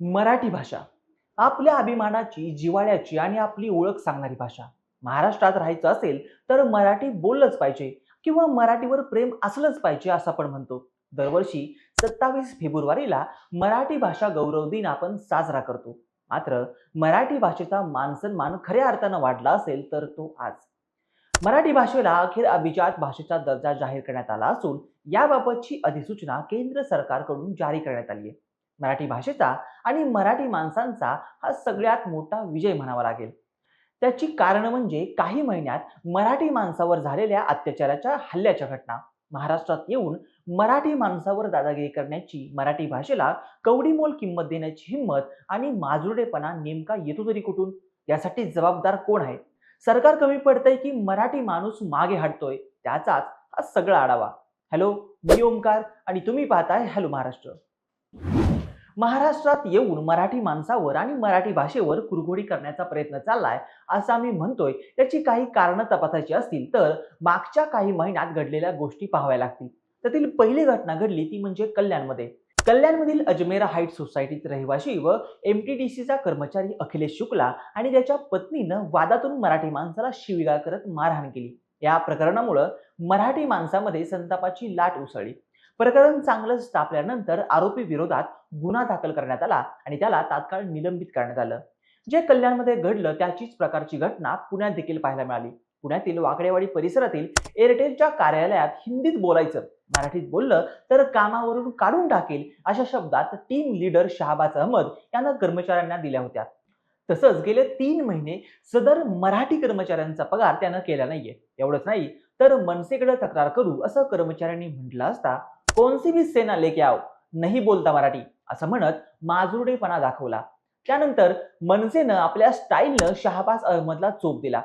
मराठी भाषा. आपल्या अभिमानाची जिव्हाळ्याची आणि आपली ओळख सांगणारी भाषा. महाराष्ट्रात राहायचं असेल तर मराठी बोललंच पाहिजे किंवा मराठीवर प्रेम असलंच पाहिजे असं आपण म्हणतो. दरवर्षी सत्तावीस फेब्रुवारीला मराठी भाषा गौरव दिन आपण साजरा करतो. मात्र मराठी भाषेचा मानसन्मान खऱ्या अर्थानं वाढला असेल तर तो आज. मराठी भाषेला अखेर अभिजात भाषेचा दर्जा जाहीर करण्यात आला असून याबाबतची अधिसूचना केंद्र सरकारकडून जारी करण्यात आली आहे. मराठी भाषेचा आणि मराठी माणसांचा हा सगळ्यात मोठा विजय म्हणावा लागेल. त्याची कारण म्हणजे काही महिन्यात मराठी माणसावर झालेल्या अत्याचाराच्या हल्ल्याच्या घटना. महाराष्ट्रात येऊन मराठी माणसावर दादागिरी करण्याची मराठी भाषेला कवडीमोल किंमत देण्याची हिंमत आणि माजुरडेपणा नेमका येतो तरी कुठून? यासाठी जबाबदार कोण आहे? सरकार कमी पडतंय की मराठी माणूस मागे हटतोय त्याचाच हा सगळा आढावा. हॅलो मी ओमकार आणि तुम्ही पाहताय हॅलो महाराष्ट्र. महाराष्ट्रात येऊन मराठी माणसावर आणि मराठी भाषेवर कुरघोडी करण्याचा प्रयत्न चाललाय असं आम्ही म्हणतोय. त्याची काही कारणं तपासायची असतील तर मागच्या काही महिन्यात घडलेल्या गोष्टी पाहाव्या लागतील. त्यातील पहिली घटना घडली ती म्हणजे कल्याणमध्ये. कल्याणमधील अजमेरा हाईट सोसायटीत रहिवाशी व एम टी डी सीचा कर्मचारी अखिलेश शुक्ला आणि त्याच्या पत्नीनं वादातून मराठी माणसाला शिवीगाळ करत मारहाण केली. या प्रकरणामुळं मराठी माणसामध्ये संतापाची लाट उसळली. प्रकरण चांगलंच तापल्यानंतर आरोपी विरोधात गुन्हा दाखल करण्यात आला आणि त्याला तात्काळ निलंबित करण्यात आलं. जे कल्याणमध्ये घडलं त्याचीच प्रकारची घटना पुण्यात देखील पाहायला मिळाली. पुण्यातील वाकडेवाडी परिसरातील एअरटेलच्या कार्यालयात हिंदीत बोलायचं मराठीत बोललं तर कामावरून काढून टाकेल अशा शब्दात टीम लीडर शहाबाज अहमद यांना कर्मचाऱ्यांना दिल्या होत्या. तसंच गेले तीन महिने सदर मराठी कर्मचाऱ्यांचा पगार त्यानं केला नाहीये. एवढंच नाही तर मनसेकडे तक्रार करू असं कर्मचाऱ्यांनी म्हटलं असता कोणसी भी सेना लेके आओ. नाही बोलता मराठी. असं म्हणत माजुरडेपणा दाखवला. त्यानंतर मनसेनं आपल्या स्टाईलनं शहाबाज अहमदला चोप दिला.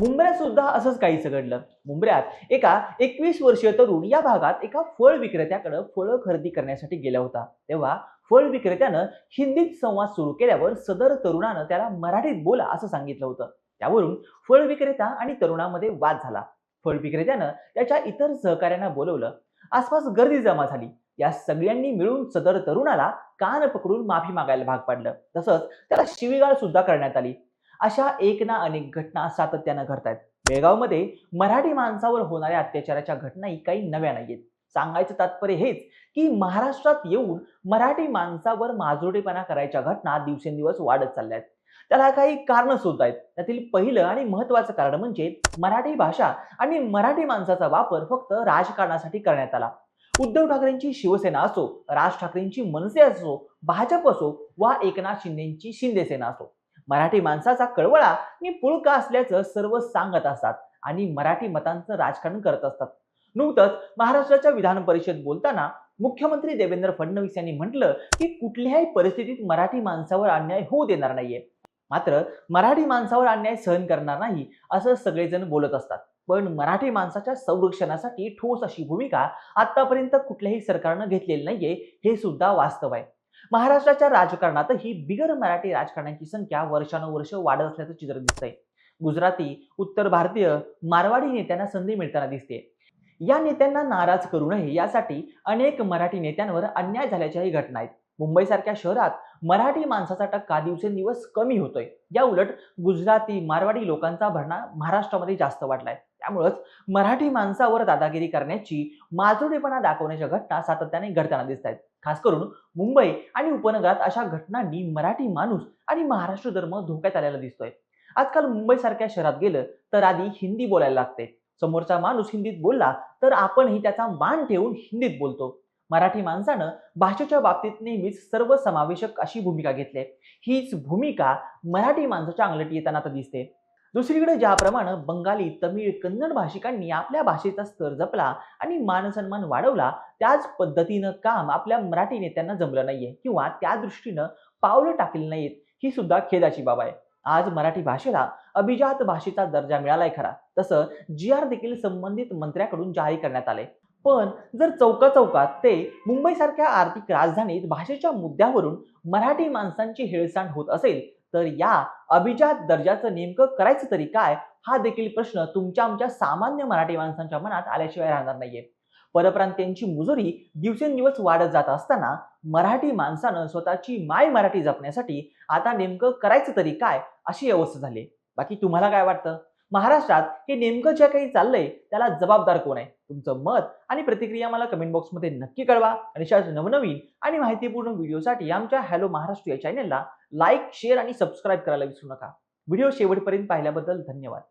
मुंबऱ्यात सुद्धा असंच काही घडलं. मुंबऱ्यात एका एकवीस वर्षीय तरुण या भागात एका फळ विक्रेत्याकडे फळं खरेदी करण्यासाठी गेला होता. तेव्हा फळ विक्रेत्यानं हिंदीत संवाद सुरू केल्यावर सदर तरुणानं त्याला मराठीत बोला असं सांगितलं होतं. त्यावरून फळ विक्रेता आणि तरुणामध्ये वाद झाला. फळ विक्रेत्यानं त्याच्या इतर सहकाऱ्यांना बोलवलं. आसपास गर्दी जमा झाली. या सगळ्यांनी मिळून सदर तरुणाला कान पकडून माफी मागायला भाग पाडलं. तसंच त्याला शिवीगाळ सुद्धा करण्यात आली. अशा एक ना अनेक घटना सातत्यानं घडतायत. बेळगावमध्ये मराठी माणसावर होणाऱ्या अत्याचाराच्या घटनाही काही नव्या नाहीयेत. सांगायचं तात्पर्य हेच की महाराष्ट्रात येऊन मराठी माणसावर माजोडेपणा करायच्या घटना दिवसेंदिवस वाढत चालल्या आहेत त्याला काही कारण सुद्धा आहेत त्यातील पहिलं आणि महत्वाचं कारण म्हणजे मराठी भाषा आणि मराठी माणसाचा वापर फक्त राजकारणासाठी करण्यात आला. उद्धव ठाकरेंची शिवसेना असो राज ठाकरेंची मनसे असो भाजप असो वा एकनाथ शिंदेची शिंदेसेना असो. मराठी माणसाचा कळवळा आणि पुळका असल्याचं सर्व सांगत असतात आणि मराठी मतांचं राजकारण करत असतात. नुकतंच महाराष्ट्राच्या विधान परिषद बोलताना मुख्यमंत्री देवेंद्र फडणवीस यांनी म्हटलं की कुठल्याही परिस्थितीत मराठी माणसावर अन्याय होऊ देणार नाहीये. मात्र मराठी माणसावर अन्याय सहन करणार नाही असं सगळेजण बोलत असतात. पण मराठी माणसाच्या संरक्षणासाठी ठोस अशी भूमिका आतापर्यंत कुठल्याही सरकारनं घेतलेली नाहीये हे सुद्धा वास्तव आहे. महाराष्ट्राच्या राजकारणातही बिगर मराठी राजकारण्यांची संख्या वर्षानुवर्ष वाढत असल्याचं चित्र दिसतंय. गुजराती उत्तर भारतीय मारवाडी नेत्यांना संधी मिळताना दिसते. या नेत्यांना नाराज करू नये यासाठी अनेक मराठी नेत्यांवर अन्याय झाल्याच्याही घटना आहेत. मुंबईसारख्या शहरात मराठी माणसाचा टक्का दिवसेंदिवस कमी होतोय. या उलट गुजराती मारवाडी लोकांचा भरणा महाराष्ट्रामध्ये जास्त वाढलाय. त्यामुळंच मराठी माणसावर दादागिरी करण्याची माजुडेपणा दाखवण्याच्या घटना सातत्याने घडताना दिसत आहेत खास करून मुंबई आणि उपनगरात अशा घटनांनी मराठी माणूस आणि महाराष्ट्र धर्म धोक्यात आलेला दिसतोय. आजकाल मुंबईसारख्या शहरात गेलं तर आधी हिंदी बोलायला लागते. समोरचा माणूस हिंदीत बोलला तर आपणही त्याचा मान ठेवून हिंदीत बोलतो. मराठी माणसानं भाषेच्या बाबतीत नेहमीच सर्वसमावेशक अशी भूमिका घेतली हीच भूमिका मराठी माणसाच्या अंगलटी येताना आता दिसते. दुसरीकडे ज्याप्रमाणे बंगाली तमिळ कन्नड भाषिकांनी आपल्या भाषेचा स्तर जपला आणि मानसन्मान वाढवला त्याच पद्धतीनं काम आपल्या मराठी नेत्यांना जमलं नाहीये किंवा त्या दृष्टीनं पावलं टाकली नाहीत ही सुद्धा खेदाची बाब आहे. आज मराठी भाषेला अभिजात भाषेचा दर्जा मिळालाय खरा. तसं जी आर देखील संबंधित मंत्र्याकडून जारी करण्यात आले पण जर चौका चौकात ते मुंबईसारख्या आर्थिक राजधानीत भाषेच्या मुद्द्यावरून मराठी माणसांची हेळसांड होत असेल तर या अभिजात दर्जाचं नेमकं करायचं तरी काय हा देखील प्रश्न तुमच्या आमच्या सामान्य मराठी माणसांच्या मनात आल्याशिवाय राहणार नाहीये. परप्रांतीयांची मुजोरी दिवसेंदिवस वाढत जात असताना मराठी माणसानं स्वतःची माय मराठी जपण्यासाठी आता नेमकं करायचं तरी काय अशी अवस्था झाली. बाकी तुम्हाला काय वाटतं? महाराष्ट्रात हे नेमकं जे काही चाललंय त्याला जबाबदार कोण आहे? तुमचं मत आणि प्रतिक्रिया मला कमेंट बॉक्समध्ये नक्की कळवा. आणि अशाच नवनवीन आणि माहितीपूर्ण व्हिडिओसाठी आमच्या हॅलो महाराष्ट्र या चॅनलला लाईक शेअर आणि सबस्क्राईब करायला विसरू नका. व्हिडिओ शेवटपर्यंत पाहिल्याबद्दल धन्यवाद.